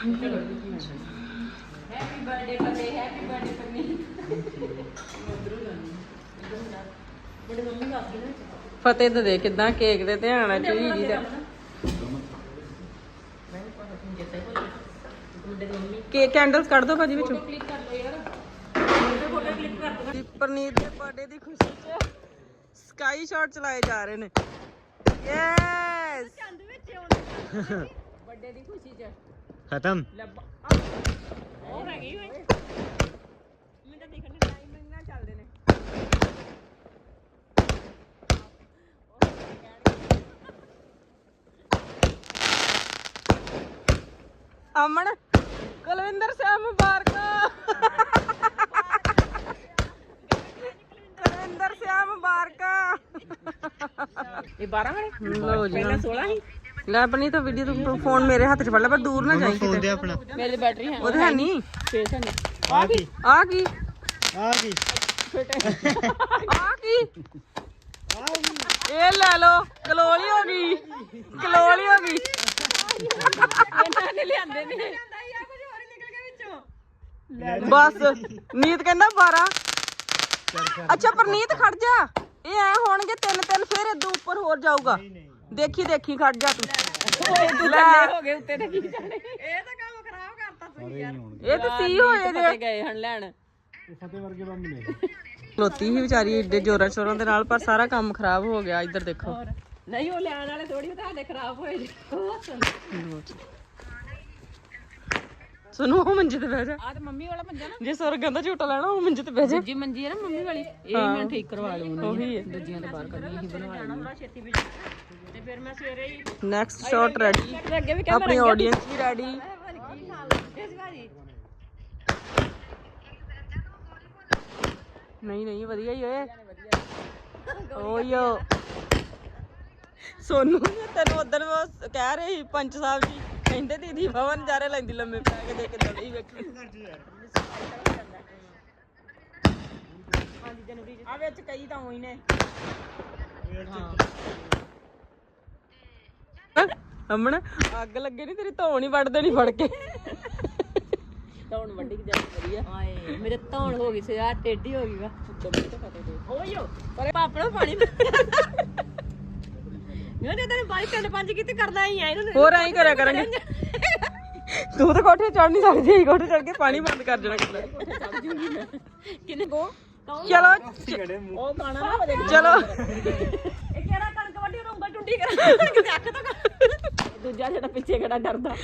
Happy birthday Fateh happy birthday ਪੰਨੀ ਬੜੇ mummy ਵਾਸਤੇ ਨਾ ਫਤਿਹ ਤੇ ਦੇ ਕਿਦਾਂ ਕੇਕ ਦੇ ਧਿਆਨ ਆ ਚੀਜ਼ ਜੀ ਦਾ ਦੀ ਕੇ ਕੈਂਡਲਸ ਕੱਢ ਦੋ ਭਾਜੀ ਵਿੱਚੋਂ। ਕਲਿੱਕ ਕਰ ਲਓ ਯਾਰ। ਫੋਟੋ ਕਲਿੱਕ ਕਰ ਦੋ ਜੀ, ਪਰਨੀਤ ਦੇ ਬਰਥਡੇ ਦੀ ਖੁਸ਼ੀ 'ਚ ਸਕਾਈ ਸ਼ਾਟ ਚਲਾਏ ਜਾ ਰਹੇ ਨੇ। ਯੈਸ ਚੰਦ ਵਿੱਚ ਆਉਂਦੇ ਬਰਥਡੇ ਦੀ ਖੁਸ਼ੀ ਚ। ਖਤਮ ਲੱਭਾ ਉਹ ਹੈਗੀ ਓਏ ਮੈਂ ਤਾਂ ਦੇਖਣ ਦੇ ਟਾਈਮਿੰਗ ਨਾਲ ਚੱਲਦੇ ਨੇ ਅਮਨ ਕੁਲਵਿੰਦਰ ਸਿੰਘ ਮੁਬਾਰਕਾਂ। ਕੁਲਵਿੰਦਰ ਸਿੰਘ ਮੁਬਾਰਕਾਂ। ਇਹ 12 ਵਾਲੇ? ਲੋ ਜੀ। ਪਹਿਲਾਂ 16 ਸੀ? ਲੈ ਆਪਣੀ ਤਾਂ ਵੀਡੀਓ ਤੂੰ ਫੋਨ ਮੇਰੇ ਹੱਥ 'ਚ ਫੜ ਲੈ ਪਰ ਦੂਰ ਨਾ ਜਾਈ ਫੋਨ ਕਿਤੇ। ਆਪਣਾ। ਮੇਰੇ ਬੈਟਰੀ ਹੈ। ਉਹਦੇ ਹੈ ਨਹੀਂ ਫੇਸ ਹੈ ਆ ਕੀ? ਆ ਕੀ? ਆ ਕੀ? ਆ ਕੀ? ਇਹ ਲੈ ਲੋ ਕਲੋਲੀ ਹੋ ਗਈ। ਕਲੋਲੀ ਹੋ ਗਈ। ਇਹਨਾਂ ਨੇ ਲਿਆਂਦੇ ਨੇ। ਬਸ ਨੀਤ ਕਹਿੰਦਾ 12 ਅੱਛਾ ਪਰਨੀਤ ਖੜ ਜਾ। ਇਹ ਐ ਹੋਣਗੇ ਤਿੰਨ ਤਿੰਨ ਫਿਰ ਇਦੋਂ ਉੱਪਰ ਹੋਰ ਜਾਊਗਾ। ਦੇਖੀ ਦੇਖੀ ਖੜ ਜਾ ਤੂੰ। ਲੈ। ਹੋ ਗਏ ਉੱਤੇ ਤੇ ਕੀ ਜਾਣੇ। ਇਹ ਤਾਂ ਸੀ ਹੋਏ ਜੇ। ਫਤਿਹ ਗਏ ਹਣ ਲੈਣ। ਫਤਿਹ ਵਰਗੇ ਬੰਦ ਨੇ। ਖਲੋਤੀ ਹੀ ਵਿਚਾਰੀ ਏਡੇ ਜ਼ੋਰਾਂ ਸ਼ੋਰਾਂ ਦੇ ਨਾਲ ਪਰ ਸਾਰਾ ਕੰਮ ਖਰਾਬ ਹੋ ਗਿਆ ਇੱਧਰ ਦੇਖੋ। ਨਹੀਂ ਉਹ ਲੈਣ ਵਾਲੇ ਥੋੜੀ ਤੁਹਾਡੇ ਖਰਾਬ ਹੋਏ ਜੀ ਸੁਣੋ ਉਹ ਮੰਜੇ ਤੇ ਬਹਿ ਜਾ। ਆ ਤੇ ਮੰਮੀ ਵਾਲਾ ਮੰਜਾ ਨਾ। ਜੇ ਸੁਰਗਾਂ ਦਾ ਝੂਟਾ ਲੈਣਾ ਉਹ ਮੰਜੇ ਤੇ ਬਹਿ ਜਾ। ਦੂਜੀ ਮੰਜੀ ਹੈ ਨਾ ਮੰਮੀ ਵਾਲੀ ਇਹ ਮੈਂ ਠੀਕ ਕਰਵਾ ਲਵਾਂਗੀ ਉਹੀ ਹੈ। ਦੂਜੀਆਂ ਤੇ ਬਾਹਰ ਕਰਨੀ ਅਸੀਂ ਬਣਵਾ ਲੈਣੀ ਛੇਤੀ ਵਿੱਚ ਤੇ ਫਿਰ ਮੈਂ ਸਵੇਰੇ ਹੀ ਨੈਕਸਟ ਸ਼ਾਟ ਰੈਡੀ ਤੇ ਅੱਗੇ ਵੀ ਆਪਣੀ ਆਡੀਅנס ਵੀ ਰੈਡੀ ਨਹੀਂ ਨਹੀਂ ਵਧੀਆ ਹੀ ਓਏ ਓਯੋ ਸੋਨੂ ਤੈਨੂੰ ਉਦੋਂ ਕਹਿ ਰਹੇ ਸੀ ਪੰਚ ਸਾਹਿਬ ਜੀ ਕਹਿੰਦੇ ਦੀਦੀ ਭਵਨ ਜਾਰੇ ਲੈਂਦੀ ਲੰਮੇ ਪੈ ਕੇ ਦੇ ਕੇ ਦੜੀ ਵੇਖੀ ਆ ਵਿੱਚ ਕਈ ਤਾਂ ਹੋਈ ਨੇ। ਅਮਨ ਅੱਗ ਲੱਗੇ ਨਹੀਂ ਤੇਰੀ ਧੌਣ ਹੀ ਵੱਢ ਦੇਣੀ ਫੜ ਕੇ। ਧੌਣ ਵੱਡੀ ਕਿ ਜਾਈ ਵਧੀਆ ਹਾਏ ਮੇਰੇ ਧੌਣ ਹੋ ਗਈ ਸੀ ਟੇਢੀ ਹੋ ਗਈ ਵਾ। ਓਯੋ ਪਰ ਪਾਪੜਾ ਪਾਣੀ ਯਾਰ ਇਹ ਤਾਂ ਬਾਈ ਤਿੰਨ ਪੰਜ ਕਿਤੇ ਕਰਦਾ ਹੀ ਆ ਇਹਨੂੰ ਹੋਰ ਐਂ ਕਰਿਆ ਕਰਾਂਗੇ। ਤੂੰ ਤਾਂ ਕੋਠੇ ਚੜ ਨਹੀਂ ਸਕਦੀ ਕੋਠੇ ਚੜ ਕੇ ਪਾਣੀ ਬੰਦ ਕਰ ਦੇਣਾ ਕਿੱਲਾ ਕਿੰਨੇ ਕੋ? ਚਲੋ ਉਹ ਗਾਣਾ ਨਾ ਵਜੇ ਚਲੋ। ਇਹ ਕਿਹੜਾ ਕਣਕ ਵੱਢੀ ਉਹਨੂੰ ਉਂਗਲ ਟੁੰਡੀ ਕਰਾ ਕਿਤੇ ਅੱਖ ਤੋਂ ਕਰ। ਦੂਜਾ ਜਿਹੜਾ ਪਿੱਛੇ ਕਿਹੜਾ ਡਰਦਾ।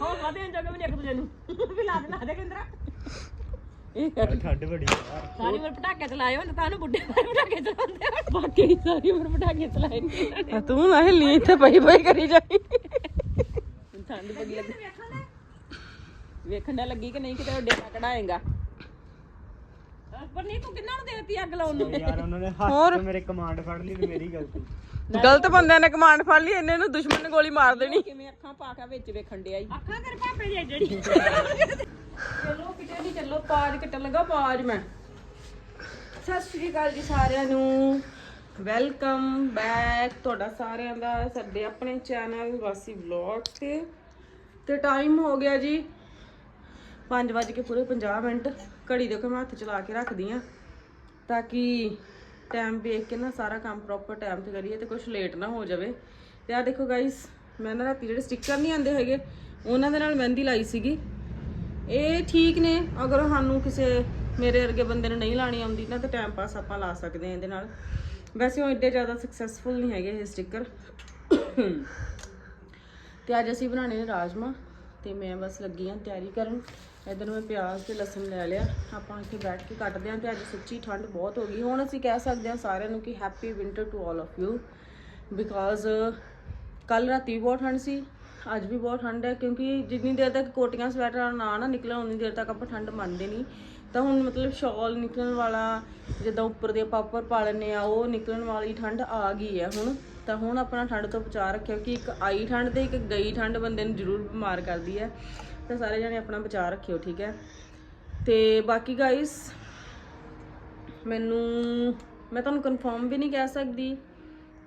ਹੋ ਵਾਦੇ ਜਗ ਵੀ ਇੱਕ ਦੂਜੇ ਨੂੰ। ਵੀ ਲਾ ਦੇ ਲਾ ਦੇ ਕਿੰਦਰਾ। ਠੰਡ ਬੜੀ ਸਾਰੀ ਉਮਰ ਪਟਾਕੇ ਚਲਾਏ ਹੋਣ ਤਾਂ ਨੂੰ ਬੁੱਢੇ ਬਾਰੇ ਪਟਾਕੇ ਚਲਾਉਂਦੇ ਹੋਣ। ਬਾਕੀ ਸਾਰੀ ਉਮਰ ਪਟਾਕੇ ਚਲਾਏ ਆ ਤੂੰ ਨਾ ਹਿੱਲੀ ਇੱਥੇ ਪਈ ਪਈ ਕਰੀ ਜਾਈ। ਠੰਡ ਬੜੀ ਲੱਗੀ। ਵੇਖਣ ਨਾਲ ਲੱਗੀ ਕਿ ਨਹੀਂ ਕਿਤੇ ਡੇਰਾ ਕਢਾਏਗਾ। ਪਰ ਨਹੀਂ ਤੂੰ ਕਿੰਨਾ ਨੂੰ ਦੇਤੀ ਅੱਗ ਲਾਉਣ ਨੂੰ? ਯਾਰ ਉਹਨਾਂ ਨੇ ਹੱਥ ਤੋਂ ਮੇਰੇ ਕਮਾਂਡ ਫੜ ਲਈ ਤੇ ਮੇਰੀ ਗਲਤੀ। ਗਲਤ ਬੰਦਿਆਂ ਨੇ ਕਮਾਂਡ ਫੜ ਲਈ ਇਹਨੇ ਨੂੰ ਦੁਸ਼ਮਣ ਨੇ ਗੋਲੀ ਮਾਰ ਦੇਣੀ। ਕਿਵੇਂ ਅੱਖਾਂ ਪਾ ਕੇ ਵਿੱਚ ਵੇਖਣ ਡਿਆ ਈ। ਅੱਖਾਂ ਤੇਰੇ ਭਾਪੇ ਦੀ ਜਿਹੜੀ। ਚਲੋ ਕਿਤੇ ਨਹੀਂ ਚੱਲੋ, ਪਾਜ ਕੱਟਣ ਲੱਗਾ, ਪਾਜ ਮੈਂ। ਸਤਿ ਸ਼੍ਰੀ ਅਕਾਲ ਜੀ ਸਾਰਿਆਂ ਨੂੰ। ਵੈਲਕਮ ਬੈਕ ਤੁਹਾਡਾ ਸਾਰਿਆਂ ਦਾ, ਸਾਡੇ ਆਪਣੇ ਚੈਨਲ ਵਾਸੀ ਵਲੌਗ ਤੇ। ਤੇ ਟਾਈਮ ਹੋ ਗਿਆ ਜੀ 5 ਵਜੇ ਕੇ ਪੂਰੇ 50 ਮਿੰਟ। ਘੜੀ ਦੇਖੋ, ਮੈਂ ਹੱਥ ਚਲਾ ਕੇ ਰੱਖਦੀ ਆ ਤਾਂ ਕਿ ਟਾਈਮ ਵੇਖ ਕੇ ਨਾ ਸਾਰਾ ਕੰਮ ਪ੍ਰੋਪਰ ਟਾਈਮ ਤੇ ਕਰੀਏ ਤੇ ਕੁਝ ਲੇਟ ਨਾ ਹੋ ਜਾਵੇ। ਤੇ ਆ ਦੇਖੋ ਗਾਇਸ ਮੈਂ ਨਾ ਰਾਤੀ ਜਿਹੜੇ ਸਟicker ਨਹੀਂ ਆਉਂਦੇ ਹੈਗੇ, ਉਹਨਾਂ ਦੇ ਨਾਲ ਮਹਿੰਦੀ ਲਾਈ ਸੀਗੀ। ਇਹ ਠੀਕ ਨੇ, ਅਗਰ ਸਾਨੂੰ ਕਿਸੇ ਮੇਰੇ ਵਰਗੇ ਬੰਦੇ ਨੂੰ ਨਹੀਂ ਲਾਣੀ ਆਉਂਦੀ ਨਾ ਤਾਂ ਟਾਈਮ ਪਾਸ ਆਪਾਂ ਲਾ ਸਕਦੇ ਹਾਂ ਇਹਦੇ ਨਾਲ। ਵੈਸੇ ਉਹ ਇੱਡੇ ਜ਼ਿਆਦਾ ਸਕਸੈਸਫੁਲ ਨਹੀਂ ਹੈਗੇ ਇਹ ਸਟicker ਤੇ ਅੱਜ ਅਸੀਂ ਬਣਾਣੇ ਨੇ ਰਾਜਮਾ, ਤੇ ਮੈਂ ਬਸ ਲੱਗੀ ਹਾਂ ਤਿਆਰੀ ਕਰਨ। ਇਧਰ ਮੈਂ ਪਿਆਜ਼ ਤੇ ਲਸਣ ਲੈ ਲਿਆ। ਆਪਾਂ ਇੱਥੇ ਬੈਠ ਕੇ ਕੱਟਦੇ ਹਾਂ ਤੇ ਅੱਜ ਸੱਚੀ ਠੰਡ ਬਹੁਤ ਹੋ ਗਈ। ਹੁਣ ਅਸੀਂ ਕਹਿ ਸਕਦੇ ਹਾਂ ਸਾਰਿਆਂ ਨੂੰ ਕਿ happy winter to all of you because ਕੱਲ ਰਾਤੀ ਵੀ ਬਹੁਤ ਠੰਡ ਸੀ। ਅੱਜ ਵੀ ਬਹੁਤ ਠੰਡ ਹੈ, ਕਿਉਂਕਿ ਜਿੰਨੀ ਦੇਰ ਤੱਕ ਕੋਟੀਆਂ ਸਵੈਟਰਾਂ ਨਾ ਨਾ ਨਿਕਲਣ, ਉਨੀ ਦੇਰ ਤੱਕ ਆਪਾਂ ਠੰਡ ਮੰਨਦੇ ਨਹੀਂ। ਤਾਂ ਹੁਣ ਮਤਲਬ ਸ਼ਾਲ ਨਿਕਲਣ ਵਾਲਾ, ਜਿੱਦਾਂ ਉੱਪਰ ਦੇ ਆਪਾਂ ਉੱਪਰ ਪਾ ਲੈਂਦੇ ਆ, ਉਹ ਨਿਕਲਣ ਵਾਲੀ ਠੰਡ ਆ ਗਈ ਹੈ ਹੁਣ। ਤਾਂ ਹੁਣ ਆਪਣਾ ਠੰਡ ਤੋਂ ਬਚਾ ਰੱਖਿਓ ਕਿ ਇੱਕ ਆਈ ਠੰਡ ਤੇ ਇੱਕ ਗਈ ਠੰਡ ਬੰਦੇ ਨੂੰ ਜ਼ਰੂਰ ਬਿਮਾਰ ਕਰਦੀ ਹੈ। ਤਾਂ ਸਾਰੇ ਜਣੇ ਆਪਣਾ ਬਚਾ ਰੱਖਿਓ, ਠੀਕ ਹੈ? ਤੇ ਬਾਕੀ ਗਾਇਸ ਮੈਨੂੰ, ਮੈਂ ਤੁਹਾਨੂੰ ਕਨਫਰਮ ਵੀ ਨਹੀਂ ਕਹਿ ਸਕਦੀ।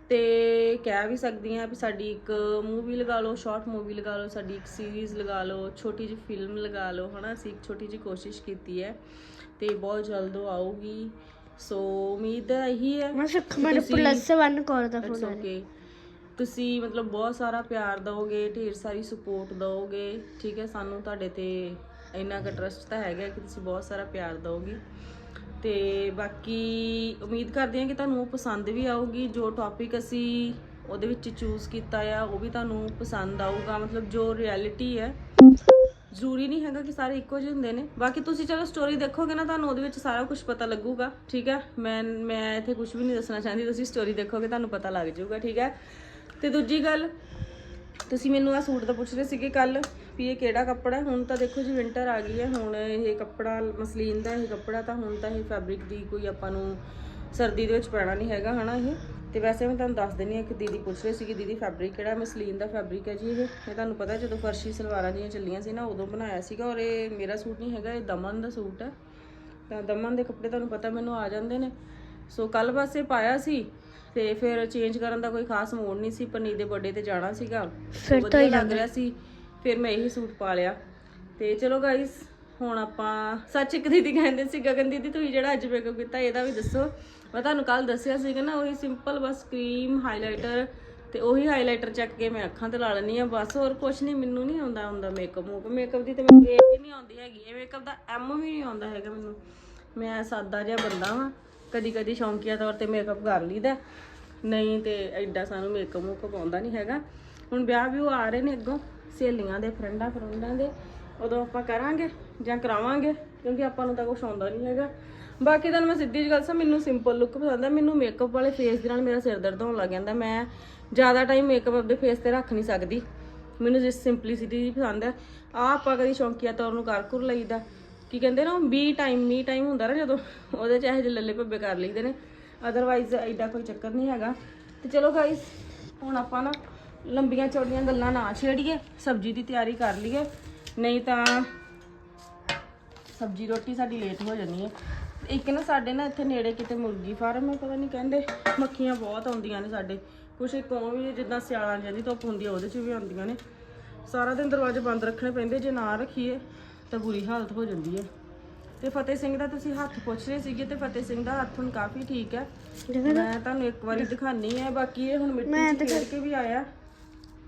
ਤੇ ਕਹਿ ਵੀ ਸਕਦੀ ਹਾਂ ਵੀ ਸਾਡੀ ਇੱਕ ਮੂਵੀ ਲਗਾ ਲਓ ਸ਼ਾਰਟ ਮੂਵੀ ਲਗਾ ਲਓ ਸਾਡੀ ਇੱਕ ਸੀਰੀਜ਼ ਲਗਾ ਲਓ ਛੋਟੀ ਜਿਹੀ ਫਿਲਮ ਲਗਾ ਲਓ ਹਨਾ? ਅਸੀਂ ਇੱਕ ਛੋਟੀ ਜਿਹੀ ਕੋਸ਼ਿਸ਼ ਕੀਤੀ ਹੈ ਤੇ ਬਹੁਤ ਜਲਦ ਉਹ ਆਊਗੀ। ਸੋ ਉਮੀਦ ਇਹੀ ਹੈ ਮੈਂ ਸੁਖ ਮੈਨੂੰ ਪਲੱਸ 1 ਕੋਰ ਦਾ ਇਟਸ ਫੋਨ ਓਕੇ ਤੁਸੀਂ ਮਤਲਬ ਬਹੁਤ ਸਾਰਾ ਪਿਆਰ ਦਿਓਗੇ ਢੇਰ ਸਾਰੀ ਸਪੋਰਟ ਦਿਓਗੇ ਠੀਕ ਹੈ? ਸਾਨੂੰ ਤੁਹਾਡੇ ਤੇ ਇੰਨਾ ਕੁ ਟਰਸਟ ਤਾਂ ਹੈਗਾ ਕਿ ਤੁਸੀਂ ਬਹੁਤ ਸਾਰਾ ਪਿਆਰ ਦਿਓਗੇ। ਤੇ ਬਾਕੀ ਉਮੀਦ ਕਰਦੇ ਹਾਂ ਕਿ ਤੁਹਾਨੂੰ ਉਹ ਪਸੰਦ ਵੀ ਆਊਗੀ। ਜੋ ਟੌਪਿਕ ਅਸੀਂ ਉਹਦੇ ਵਿੱਚ ਚੂਜ਼ ਕੀਤਾ ਆ, ਉਹ ਵੀ ਤੁਹਾਨੂੰ ਪਸੰਦ ਆਊਗਾ। ਮਤਲਬ ਜੋ ਰਿਐਲਿਟੀ ਹੈ, ਜ਼ਰੂਰੀ ਨਹੀਂ ਹੈਗਾ ਕਿ ਸਾਰੇ ਇੱਕੋ ਜਿਹੇ ਹੁੰਦੇ ਨੇ। ਬਾਕੀ ਤੁਸੀਂ ਚਲੋ ਸਟੋਰੀ ਦੇਖੋਗੇ ਨਾ, ਤੁਹਾਨੂੰ ਉਹਦੇ ਵਿੱਚ ਸਾਰਾ ਕੁਝ ਪਤਾ ਲੱਗੂਗਾ, ਠੀਕ ਹੈ? ਮੈਂ ਮੈਂ ਇੱਥੇ ਕੁਝ ਵੀ ਨਹੀਂ ਦੱਸਣਾ ਚਾਹੁੰਦੀ। ਤੁਸੀਂ ਸਟੋਰੀ ਦੇਖੋਗੇ, ਤੁਹਾਨੂੰ ਪਤਾ ਲੱਗ ਜਾਊਗਾ, ਠੀਕ ਹੈ? ਤੇ ਦੂਜੀ ਗੱਲ, ਤੁਸੀਂ ਮੈਨੂੰ ਆ ਸੂਟ ਦਾ ਪੁੱਛ ਰਹੇ ਸੀਗੇ ਕੱਲ ਵੀ ਇਹ ਕਿਹੜਾ ਕੱਪੜਾ ਹੈ? ਹੁਣ ਤਾਂ ਦੇਖੋ ਜੀ ਵਿੰਟਰ ਆ ਗਈ ਹੈ ਹੁਣ ਇਹ ਕੱਪੜਾ ਮਸਲੀਨ ਦਾ ਇਹ ਕੱਪੜਾ ਤਾਂ ਹੁਣ ਤਾਂ ਇਹ ਫੈਬਰਿਕ ਦੀ ਕੋਈ ਆਪਾਂ ਨੂੰ ਸਰਦੀ ਦੇ ਵਿੱਚ ਪੈਣਾ ਨਹੀਂ ਹੈਗਾ ਹਨਾ ਇਹ? ਤੇ ਵੈਸੇ ਮੈਂ ਤੁਹਾਨੂੰ ਦੱਸ ਦਿੰਨੀ ਆ ਕਿ ਦੀਦੀ ਪੁੱਛ ਰਹੇ ਸੀਗੇ ਦੀਦੀ ਫੈਬਰਿਕ ਕਿਹੜਾ ਮਸਲੀਨ ਦਾ ਫੈਬਰਿਕ ਹੈ ਜੀ ਇਹ। ਇਹ ਤੁਹਾਨੂੰ ਪਤਾ ਜਦੋਂ ਫਰਸ਼ੀ ਸਲਵਾਰਾਂ ਦੀਆਂ ਚੱਲੀਆਂ ਸੀ ਨਾ ਉਦੋਂ ਬਣਾਇਆ ਸੀਗਾ ਔਰ ਇਹ ਮੇਰਾ ਸੂਟ ਨਹੀਂ ਹੈਗਾ ਇਹ ਦਮਨ ਦਾ ਸੂਟ ਹੈ। ਤਾਂ ਦਮਨ ਦੇ ਕੱਪੜੇ ਤੁਹਾਨੂੰ ਪਤਾ ਮੈਨੂੰ ਆ ਜਾਂਦੇ ਨੇ। ਸੋ ਕੱਲ ਇਹ ਪਾਇਆ ਸੀ ਤੇ ਫਿਰ ਚੇਂਜ ਕਰਨ ਦਾ ਕੋਈ ਖਾਸ ਮੂਡ ਨਹੀਂ ਸੀ ਪਨੀਰ ਦੇ ਬਰਥਡੇ ਤੇ ਜਾਣਾ ਸੀਗਾ। ਫਿਰ ਵਧੀਆ ਲੱਗ ਰਿਹਾ ਸੀ। ਫਿਰ ਮੈਂ ਇਹੀ ਸੂਟ ਪਾ ਲਿਆ। ਤੇ ਚਲੋ ਗਾਇਸ ਹੁਣ ਆਪਾਂ ਸੱਚ ਇੱਕ ਦੀਦੀ ਕਹਿੰਦੇ ਸੀ, ਗਗਨ ਦੀਦੀ ਤੁਸੀਂ ਜਿਹੜਾ ਅੱਜ ਮੇਕਅਪ ਕੀਤਾ ਇਹਦਾ ਵੀ ਦੱਸੋ। ਮੈਂ ਤੁਹਾਨੂੰ ਕੱਲ ਦੱਸਿਆ ਸੀਗਾ ਨਾ, ਉਹੀ ਸਿੰਪਲ ਬਸ ਕਰੀਮ ਹਾਈਲਾਈਟਰ ਤੇ ਉਹੀ ਹਾਈਲਾਈਟਰ ਚੱਕ ਕੇ ਮੈਂ ਅੱਖਾਂ ਤੇ ਲਾ ਲੈਣੀ ਆ ਬਸ ਹੋਰ ਕੁਝ ਨਹੀਂ, ਮੈਨੂੰ ਨਹੀਂ ਆਉਂਦਾ ਹੁੰਦਾ ਮੇਕਅਪ ਮੂਕ। ਮੇਕਅਪ ਦੀ ਤੇ ਮੈਨੂੰ ਇਹ ਵੀ ਨਹੀਂ ਆਉਂਦੀ ਹੈਗੀ। ਇਹ ਮੇਕਅਪ ਦਾ ਐਮ ਵੀ ਨਹੀਂ ਆਉਂਦਾ ਹੈਗਾ ਮੈਨੂੰ। ਮੈਂ ਸਾਦਾ ਜਿਹਾ ਬੰਦਾ ਵਾਂ। ਕਦੀ ਕਦੀ ਸ਼ੌਂਕੀਆ ਤੌਰ ਤੇ ਮੇਕਅਪ ਕਰ ਲਈਦਾ। ਨਹੀਂ ਤੇ ਐਡਾ ਸਾਨੂੰ ਮੇਕਅਪ ਮੂਕਅਪ ਆਉਂਦਾ ਨਹੀਂ ਹੈਗਾ। ਹੁਣ ਵਿਆਹ ਵੀ ਉਹ ਆ ਰਹੇ ਨੇ ਅੱਗੋਂ। ਸਹੇਲੀਆਂ ਦੇ, ਫਰੈਂਡਾਂ ਫਰੁੰਡਾਂ ਦੇ, ਉਦੋਂ ਆਪਾਂ ਕਰਾਂਗੇ ਜਾਂ ਕਰਾਵਾਂਗੇ, ਕਿਉਂਕਿ ਆਪਾਂ ਨੂੰ ਤਾਂ ਕੁਝ ਆਉਂਦਾ ਨਹੀਂ ਹੈਗਾ। ਬਾਕੀ ਤਾਂ ਮੈਂ ਸਿੱਧੀ ਜਿਹੀ ਗੱਲ ਸਾ ਮੈਨੂੰ ਸਿੰਪਲ ਲੁੱਕ ਪਸੰਦ ਹੈ ਮੈਨੂੰ ਮੇਕਅਪ ਵਾਲੇ ਫੇਸ ਦੇ ਨਾਲ ਮੇਰਾ ਸਿਰ ਦਰਦ ਹੋਣ ਲੱਗ ਜਾਂਦਾ। ਮੈਂ ਜ਼ਿਆਦਾ ਟਾਈਮ ਮੇਕਅਪ ਆਪਣੇ ਫੇਸ ਤੇ ਰੱਖ ਨਹੀਂ ਸਕਦੀ। ਮੈਨੂੰ ਜਿਸ ਸਿੰਪਲਿਸਿਟੀ ਦੀ ਪਸੰਦ ਹੈ ਆ ਆਪਾਂ ਕਦੀ ਸ਼ੌਂਕੀਆ ਤੌਰ ਨੂੰ ਕਰ ਕੁਰ ਲਈਦਾ। ਕੀ ਕਹਿੰਦੇ ਨਾ ਬੀ ਟਾਈਮ ਮੀ ਟਾਈਮ ਹੁੰਦਾ ਨਾ ਜਦੋਂ, ਉਹਦੇ ਚ ਇਹੋ ਜਿਹੇ ਲੱਲੇ ਭੱਬੇ ਕਰ ਲਈਦੇ ਨੇ। ਅਦਰਵਾਈਜ਼ ਐਡਾ ਕੋਈ ਚੱਕਰ ਨਹੀਂ ਹੈਗਾ। ਤੇ ਚਲੋ ਗਾਇਸ ਹੁਣ ਆਪਾਂ ਨਾ ਲੰਬੀਆਂ ਚੌੜੀਆਂ ਗੱਲਾਂ ਨਾ ਛੇੜੀਏ ਸਬਜ਼ੀ ਦੀ ਤਿਆਰੀ ਕਰ ਲਈਏ। ਨਹੀਂ ਤਾਂ ਸਬਜ਼ੀ ਰੋਟੀ ਸਾਡੀ ਲੇਟ ਹੋ ਜਾਣੀ ਹੈ। ਇੱਕ ਨਾ ਸਾਡੇ ਨਾ ਇੱਥੇ ਨੇੜੇ ਕਿਤੇ ਮੁਰਗੀ ਫਾਰਮ ਹੈ ਪਤਾ ਨਹੀਂ ਕਹਿੰਦੇ ਮੱਖੀਆਂ ਬਹੁਤ ਆਉਂਦੀਆਂ ਨੇ ਸਾਡੇ। ਕੁਛ ਇੱਕ ਉਹ ਵੀ ਜਿੱਦਾਂ ਸਿਆਲਾਂ ਜਾਂਦੀ ਧੁੱਪ ਹੁੰਦੀ ਆ ਉਹਦੇ 'ਚ ਵੀ ਆਉਂਦੀਆਂ ਨੇ। ਸਾਰਾ ਦਿਨ ਦਰਵਾਜ਼ੇ ਬੰਦ ਰੱਖਣੇ ਪੈਂਦੇ ਜੇ ਨਾ ਰੱਖੀਏ ਤਾਂ ਬੁਰੀ ਹਾਲਤ ਹੋ ਜਾਂਦੀ ਹੈ। ਤੇ ਫਤਿਹ ਸਿੰਘ ਦਾ ਤੁਸੀਂ ਹੱਥ ਪੁੱਛ ਰਹੇ ਸੀਗੇ ਤੇ ਫਤਿਹ ਸਿੰਘ ਦਾ ਹੱਥ ਹੁਣ ਕਾਫੀ ਠੀਕ ਹੈ। ਮੈਂ ਤੁਹਾਨੂੰ ਇੱਕ ਵਾਰੀ ਦਿਖਾਣੀ ਹੈ ਬਾਕੀ ਇਹ ਹੁਣ ਮਿੱਟੀ 'ਚ ਖੇਡ ਕੇ ਵੀ ਆਇਆ।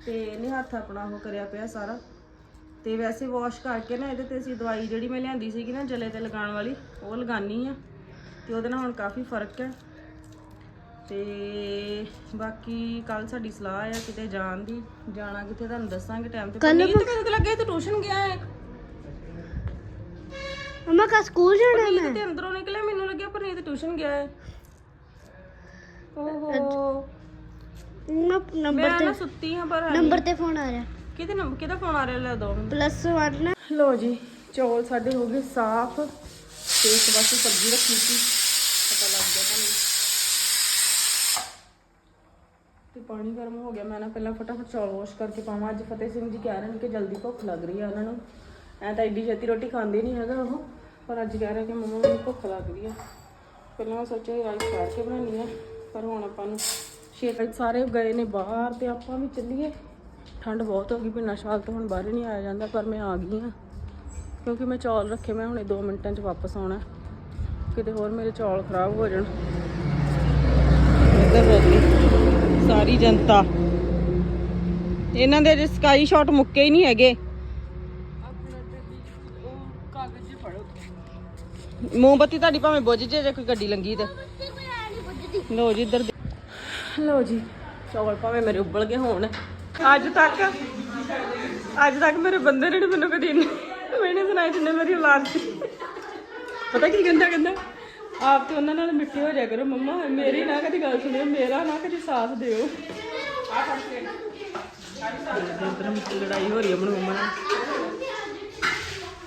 ਤੇ ਇਹਨੇ ਹੱਥ ਆਪਣਾ ਉਹ ਕਰਿਆ ਪਿਆ ਸਾਰਾ। ਤੇ ਵੈਸੇ ਵਾਸ਼ ਕਰਕੇ ਨਾ ਇਹਦੇ ਤੇ ਅਸੀਂ ਦਵਾਈ ਜਿਹੜੀ ਮੈਂ ਲਿਆਂਦੀ ਸੀਗੀ ਨਾ ਜਲੇ ਤੇ ਲਗਾਉਣ ਵਾਲੀ ਉਹ ਲਗਾਨੀ ਆ। ਤੇ ਉਹਦੇ ਨਾਲ ਹੁਣ ਕਾਫੀ ਫ਼ਰਕ ਹੈ। ਤੇ ਬਾਕੀ ਕੱਲ ਸਾਡੀ ਸਲਾਹ ਆ ਕਿਤੇ ਜਾਣ ਦੀ। ਜਾਣਾ ਕਿਤੇ ਤੁਹਾਨੂੰ ਦੱਸਾਂਗੇ ਟਾਈਮ ਤੇ। ਪਨੀਰ ਤੇ ਮੈਨੂੰ ਤਾਂ ਲੱਗੇ? ਤੂੰ ਟਿਊਸ਼ਨ ਗਿਆ ਹੈ ਮਮਾ ਕਾ ਸਕੂਲ ਜਾਣਾ ਪਨੀਰ ਤੇ ਅੰਦਰੋਂ ਨਿਕਲਿਆ ਮੈਨੂੰ ਲੱਗਿਆ ਪਨੀਰ ਤੇ ਟਿਊਸ਼ਨ ਗਿਆ ਹੈ। ਓਹੋ। ਨੰਬਰ ਮੈਂ ਨਾ ਸੁੱਤੀ ਹਾਂ ਪਰ ਨੰਬਰ ਤੇ ਫੋਨ ਆ ਰਿਹਾ। ਕਿਹਦੇ ਨੰਬਰ ਕਿਹਦਾ ਫੋਨ ਆ ਰਿਹਾ? ਲੈ ਦੋ ਪਲੱਸ 1 ਲੋ ਜੀ ਚੌਲ ਸਾਡੇ ਹੋ ਗਏ ਸਾਫ਼। ਤੇ ਇੱਕ ਪਾਸੇ ਸਬਜ਼ੀ ਰੱਖੀ ਸੀ। ਪਤਾ ਲੱਗ ਗਿਆ ਤੁਹਾਨੂੰ। ਤੇ ਪਾਣੀ ਗਰਮ ਹੋ ਗਿਆ। ਮੈਂ ਨਾ ਪਹਿਲਾਂ ਫਟਾਫਟ ਚੌਲ ਵਾਸ਼ ਕਰਕੇ ਪਾਵਾਂ। ਅੱਜ ਫਤਿਹ ਸਿੰਘ ਜੀ ਕਹਿ ਰਹੇ ਨੇ ਕਿ ਜਲਦੀ ਭੁੱਖ ਲੱਗ ਰਹੀ ਹੈ ਉਹਨਾਂ ਨੂੰ। ਐ ਤਾਂ ਐਡੀ ਛੇਤੀ ਰੋਟੀ ਖਾਂਦੇ ਨਹੀਂ ਹੈਗਾ ਉਹ। ਪਰ ਅੱਜ ਕਹਿ ਰਹੇ ਕਿ ਮੰਮਾ ਮੈਨੂੰ ਭੁੱਖ ਲੱਗ ਰਹੀ ਹੈ ਪਹਿਲਾਂ ਮੈਂ ਸੋਚਿਆ ਰਾਈਸ ਫਾੜ ਕੇ ਬਣਾਉਣੀ ਹੈ ਪਰ ਹੁਣ ਆਪਾਂ ਨੂੰ ਸ਼ੇਖ ਸਾਰੇ ਗਏ ਨੇ ਬਾਹਰ ਤੇ ਆਪਾਂ ਵੀ ਚੱਲੀਏ। ਠੰਡ ਬਹੁਤ ਹੋ ਗਈ ਬਿਨਾਂ ਸ਼ਾਲ ਤੋਂ ਹੁਣ ਬਾਹਰ ਨਹੀਂ ਆਇਆ ਜਾਂਦਾ, ਪਰ ਮੈਂ ਆ ਗਈ ਹਾਂ। ਕਿਉਂਕਿ ਮੈਂ ਚੌਲ ਰੱਖੇ, ਮੈਂ ਹੁਣੇ 2 ਮਿੰਟਾਂ 'ਚ ਵਾਪਸ ਆਉਣਾ। ਕਿਤੇ ਹੋਰ ਮੇਰੇ ਚੌਲ ਖਰਾਬ ਹੋ ਜਾਣ। ਇੱਧਰ ਰੋਕੀ ਸਾਰੀ ਜਨਤਾ। ਇਹਨਾਂ ਦੇ ਸਕਾਈ ਸ਼ਾਟ ਮੁੱਕੇ ਹੀ ਨਹੀਂ ਹੈਗੇ। ਮੋਮਬੱਤੀ ਤੁਹਾਡੀ ਭਾਵੇਂ ਬੁੱਝ ਜੇ ਜੇ ਕੋਈ ਗੱਡੀ ਲੰਗੀ ਤੇ। ਲੋ ਜੀ, ਇੱਧਰ ਲਓ ਜੀ। ਚੌਲ ਭਾਵੇਂ ਮੇਰੇ ਉੱਬਲ ਗਏ ਹੋਣ। ਅੱਜ ਤੱਕ ਅੱਜ ਤੱਕ ਮੇਰੇ ਬੰਦੇ ਨੇ ਮੈਨੂੰ ਕਦੀ ਮੈਨੇ ਸੁਣਾਏ ਜਿੰਨੇ ਮੇਰੀ ਔਲਾਦ ਸੀ। ਪਤਾ ਕੀ ਕਹਿੰਦਾ ਕਹਿੰਦਾ ਆਪ ਤੇ ਉਹਨਾਂ ਨਾਲ ਮਿੱਠੇ ਹੋ ਜਾ ਕਰੋ ਮੰਮਾ ਮੇਰੀ ਨਾ ਕਦੀ ਗੱਲ ਸੁਣਿਓ ਮੇਰਾ ਨਾ ਕਦੀ ਸਾਥ ਦਿਓ। ਇੱਧਰ ਮਿੱਠੀ ਲੜਾਈ ਹੋ ਰਹੀ ਹੈ ਆਪਣੀ ਮੰਮਾ ਨਾਲ।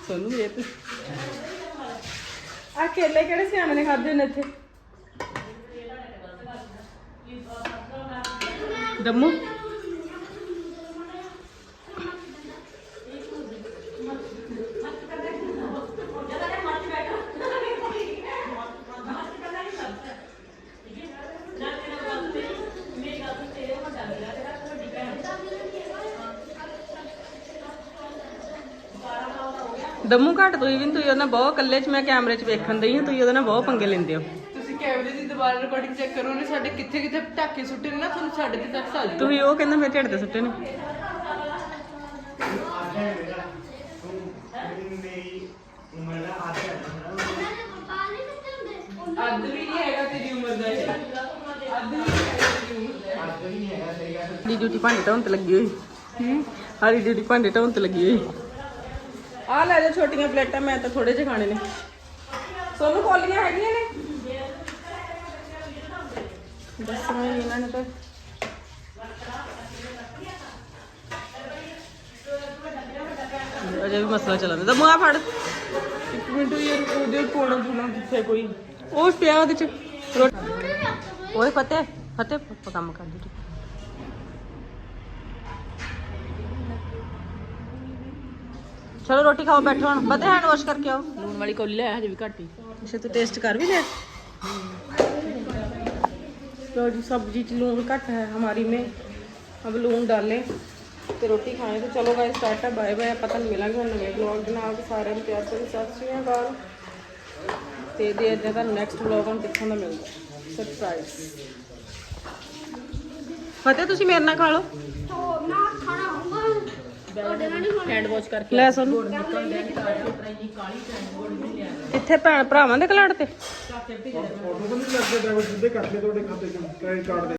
ਸੋਨੂੰ ਇਹ ਤੇ ਆ ਕੇਲੇ ਕਿਹੜੇ ਸਿਆਣੇ ਨੇ ਖਾਦੇ ਨੇ ਇੱਥੇ? ਦਮੂ। ਦਮੂ ਘਾਟ ਤੋਂ ਹੀ ਵੀ ਤੁਸੀਂ ਉਹਨੇ ਬਹੁਤ ਕੱਲੇ 'ਚ ਮੈਂ ਕੈਮਰੇ 'ਚ ਵੇਖਣ ਦਈ ਹਾਂ, ਤੁਸੀਂ ਉਹਦੇ ਨਾਲ ਬਹੁਤ ਪੰਗੇ ਲੈਂਦੇ ਹੋ। ਦੁਬਾਰਾ ਰਿਕਾਰਡਿੰਗ ਚੈੱਕ ਕਰੋ ਨੇ ਸਾਡੇ ਕਿੱਥੇ ਕਿੱਥੇ ਪਟਾਕੇ ਸੁੱਟੇ ਨੇ ਨਾ ਤੁਹਾਨੂੰ ਸਾਡੇ ਤੇ ਆ ਜਾਊਗਾ ਤੁਸੀਂ ਉਹ ਕਹਿੰਦਾ ਮੇਰੇ ਢਿੱਡ ਤੇ ਸੁੱਟੇ ਨੇ। ਮੇਰੀ ਉਮਰ ਦਾ ਆਧਾ ਅੱਧ ਵੀ ਨਹੀਂ ਹੈਗਾ ਤੇਰੀ ਉਮਰ ਦਾ ਇਹ। ਅੱਧ ਵੀ ਨਹੀਂ ਹੈਗਾ ਤੇਰੀ ਉਮਰ ਦਾ। ਦੀ ਡਿਊਟੀ ਭਾਂਡੇ ਧੋਣ ਤੇ ਲੱਗੀ ਹੋਈ। ਹੂੰ? ਸਾਰੀ ਡਿਊਟੀ ਭਾਂਡੇ ਧੋਣ ਤੇ ਲੱਗੀ ਹੋਈ। ਆ ਲੈ ਜਾ ਛੋਟੀਆਂ ਪਲੇਟਾਂ ਮੈਂ ਤਾਂ ਥੋੜੇ ਜਿਹੇ ਖਾਣੇ ਨੇ। ਸੋਨੂੰ ਕੋਲੀਆਂ ਹੈਗੀਆਂ ਨੇ? ਮਸਲਾ ਚੱਲਦਾ। ਤਾਂ ਮੂੰਹ ਫਤਿਹ ਕੰਮ ਕਰ ਚਲੋ ਰੋਟੀ ਖਾਓ ਬੈਠੋ ਹੁਣ। ਫਤਿਹ ਹੈਂਡ ਵਾਸ਼ ਕਰਕੇ ਆਓ। ਲੂਣ ਵਾਲੀ ਕੋਲੀ ਲੈ ਹਜੇ ਵੀ ਘੱਟ ਹੀ। ਅੱਛਾ ਤੂੰ ਟੇਸਟ ਕਰ ਵੀ ਲਿਆ लो जी सब्जी च लून घट है हमारी में अब लून डालें ਤੇ ਰੋਟੀ ਖਾਏ ਤੇ ਚਲੋ ਗਾਇਸ ਸਟਾਰਟ ਹੈ ਬਾਏ ਬਾਏ ਆਪਾਂ ਤੁਹਾਨੂੰ ਮਿਲਾਂਗੇ ਹੁਣ ਨਵੇਂ ਵਲੌਗ ਦੇ ਨਾਲ ਤੇ ਸਾਰਿਆਂ ਨੂੰ ਪਿਆਰ ਭਰੀ ਸਤਿ ਸ਼੍ਰੀ ਅਕਾਲ ਤੇ ਦੇਖਦੇ ਹਾਂ ਤੁਹਾਨੂੰ ਨੈਕਸਟ ਵਲੌਗ ਹੁਣ ਕਿੱਥੋਂ ਦਾ ਮਿਲਦਾ ਸਰਪ੍ਰਾਈਜ਼ ਫਤਿਹ ਤੁਸੀਂ ਮੇਰੇ ਨਾਲ ਖਾ ਲਓ ਨਾ ਖਾਣਾ ਹੋਊਗਾ ਤੁਹਾਡੇ ਨਾਲ ਨਹੀਂ ਹੈਂਡ ਵਾਸ਼ ਕਰਕੇ ਲੈ ਸਾਨੂੰ। ਕਿੱਥੇ ਭੈਣ ਭਰਾਵਾਂ ਦੇ ਕਲਾੜ ਤੇ। ਫੋਟੋ ਨਹੀਂ ਲੱਗਦੇ ਡਰਾਈਵਰ ਸਿੱਧੇ ਕੱਟ ਲੈ ਤੁਹਾਡੇ ਖਾਤੇ ਚੋਂ ਕ੍ਰੈਡਿਟ ਕਾਰਡ ਦੇ।